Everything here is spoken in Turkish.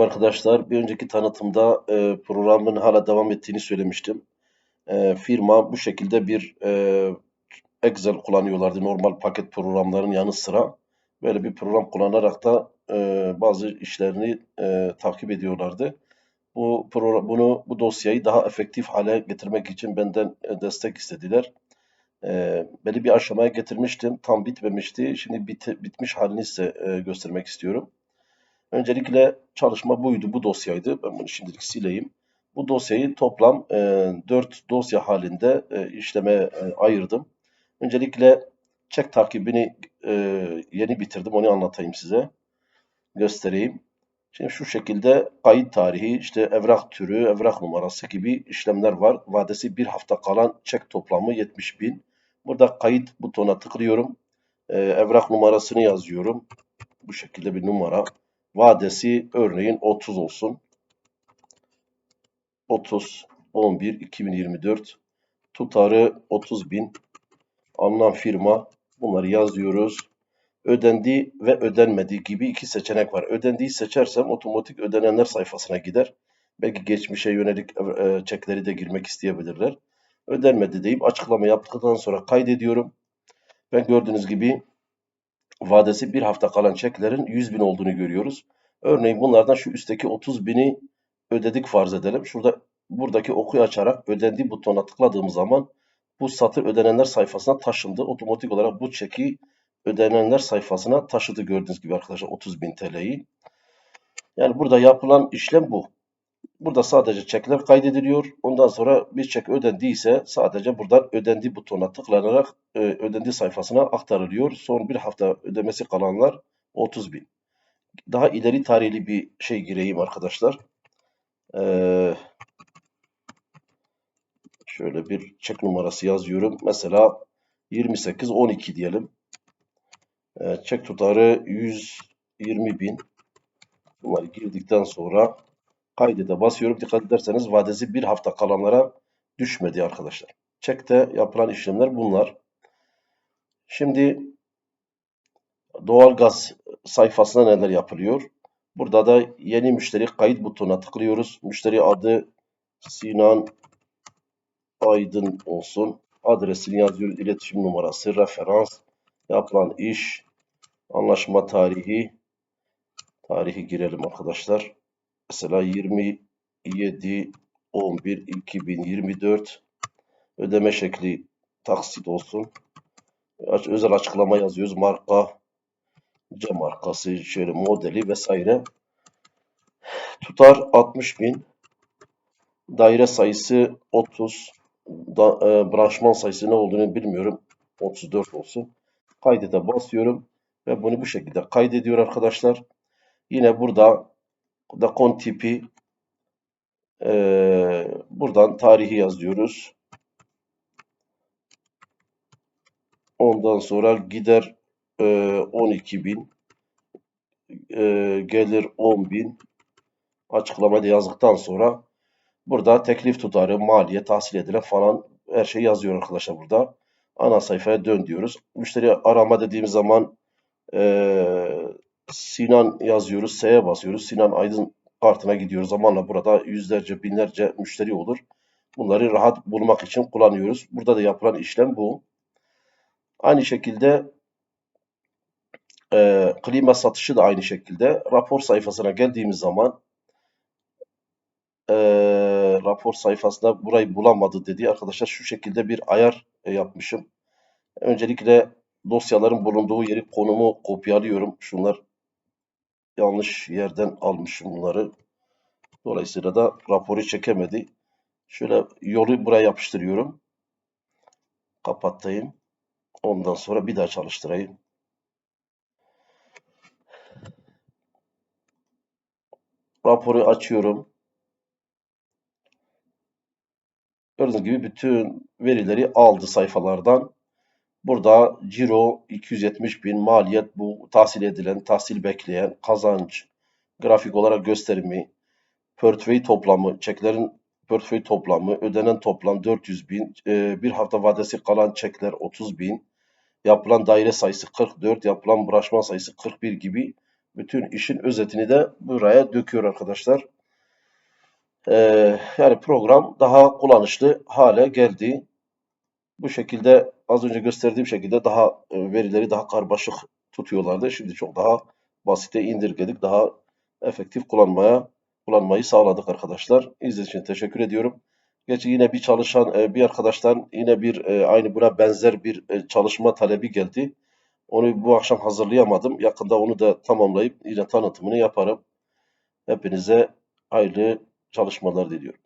Arkadaşlar bir önceki tanıtımda e, programın hala devam ettiğini söylemiştim. E, firma bu şekilde bir e, Excel kullanıyorlardı normal paket programların yanı sıra. Böyle bir program kullanarak da e, bazı işlerini e, takip ediyorlardı. Bu bunu bu dosyayı daha efektif hale getirmek için benden e, destek istediler. E, belli bir aşamaya getirmiştim. Tam bitmemişti. Şimdi bit, bitmiş halini size e, göstermek istiyorum. Öncelikle çalışma buydu, bu dosyaydı. Ben bunu şimdilik sileyim. Bu dosyayı toplam e, 4 dosya halinde e, işlemeye e, ayırdım. Öncelikle çek takibini e, yeni bitirdim, onu anlatayım size. Göstereyim. Şimdi şu şekilde kayıt tarihi, işte evrak türü, evrak numarası gibi işlemler var. Vadesi bir hafta kalan çek toplamı 70 bin. Burada kayıt butonuna tıklıyorum. E, evrak numarasını yazıyorum. Bu şekilde bir numara. Vadesi örneğin 30 olsun. 30 11 2024 tutarı 30 bin alınan firma bunları yazıyoruz. Ödendi ve ödenmediği gibi iki seçenek var. Ödendiği seçersem otomatik ödenenler sayfasına gider. Belki geçmişe yönelik e, çekleri de girmek isteyebilirler. Ödenmedi deyip açıklama yaptıktan sonra kaydediyorum. Ben gördüğünüz gibi vadesi bir hafta kalan çeklerin 100 bin olduğunu görüyoruz. Örneğin bunlardan şu üstteki 30 bini ödedik farz edelim. Şurada buradaki okuyu açarak ödendi butonuna tıkladığım zaman bu satır ödenenler sayfasına taşındı. Otomatik olarak bu çeki ödenenler sayfasına taşıdı gördüğünüz gibi arkadaşlar 30 bin TL'yi. Yani burada yapılan işlem bu. Burada sadece çekler kaydediliyor. Ondan sonra bir çek ödendiyse sadece buradan ödendi butonuna tıklanarak e, ödendi sayfasına aktarılıyor. Son bir hafta ödemesi kalanlar 30 bin. Daha ileri tarihli bir şey gireyim arkadaşlar. Ee, şöyle bir çek numarası yazıyorum. Mesela 28-12 diyelim. Ee, çek tutarı 120 bin. Bunları girdikten sonra kaydede basıyorum. Dikkat ederseniz vadesi bir hafta kalanlara düşmedi arkadaşlar. Çekte yapılan işlemler bunlar. Şimdi doğalgaz sayfasına neler yapılıyor? Burada da yeni müşteri kayıt butonuna tıklıyoruz. Müşteri adı Sinan Aydın olsun. Adresini yazıyoruz. İletişim numarası, referans, yapılan iş, anlaşma tarihi. Tarihi girelim arkadaşlar. Mesela 27 11 2024 ödeme şekli taksit olsun. Özel açıklama yazıyoruz. Marka, C markası, şöyle modeli vesaire. Tutar 60 bin. Daire sayısı 30. Da, e, branşman sayısı ne olduğunu bilmiyorum. 34 olsun. Kaydete basıyorum. Ve bunu bu şekilde kaydediyor arkadaşlar. Yine burada da kon tipi e, buradan tarihi yazıyoruz. Ondan sonra gider e, 12 bin e, gelir 10 bin açıklamada yazdıktan sonra burada teklif tutarı, maliye, tahsil edilen falan her şey yazıyor arkadaşlar burada. Ana sayfaya dön diyoruz. Müşteri arama dediğimiz zaman e, Sinan yazıyoruz. S'ye basıyoruz. Sinan Aydın kartına gidiyoruz. Zamanla burada yüzlerce, binlerce müşteri olur. Bunları rahat bulmak için kullanıyoruz. Burada da yapılan işlem bu. Aynı şekilde e, klima satışı da aynı şekilde. Rapor sayfasına geldiğimiz zaman e, rapor sayfasında burayı bulamadı dedi. Arkadaşlar şu şekilde bir ayar e, yapmışım. Öncelikle dosyaların bulunduğu yeri konumu kopyalıyorum. Şunlar yanlış yerden almışım bunları. Dolayısıyla da raporu çekemedi. Şöyle yolu buraya yapıştırıyorum. Kapattayım. Ondan sonra bir daha çalıştırayım. Raporu açıyorum. Gördüğünüz gibi bütün verileri aldı sayfalardan. Burada ciro 270 bin, maliyet bu, tahsil edilen, tahsil bekleyen, kazanç, grafik olarak gösterimi, portföy toplamı, çeklerin portföy toplamı, ödenen toplam 400 bin, e, bir hafta vadesi kalan çekler 30 bin, yapılan daire sayısı 44, yapılan branşman sayısı 41 gibi bütün işin özetini de buraya döküyor arkadaşlar. Ee, yani program daha kullanışlı hale geldi. Bu şekilde az önce gösterdiğim şekilde daha e, verileri daha karmaşık tutuyorlardı. Şimdi çok daha basite indirgedik. Daha efektif kullanmaya kullanmayı sağladık arkadaşlar. İzlediğiniz için teşekkür ediyorum. Gerçi yine bir çalışan e, bir arkadaştan yine bir e, aynı buna benzer bir çalışma talebi geldi. Onu bu akşam hazırlayamadım. Yakında onu da tamamlayıp yine tanıtımını yaparım. Hepinize hayırlı çalışmalar diliyorum.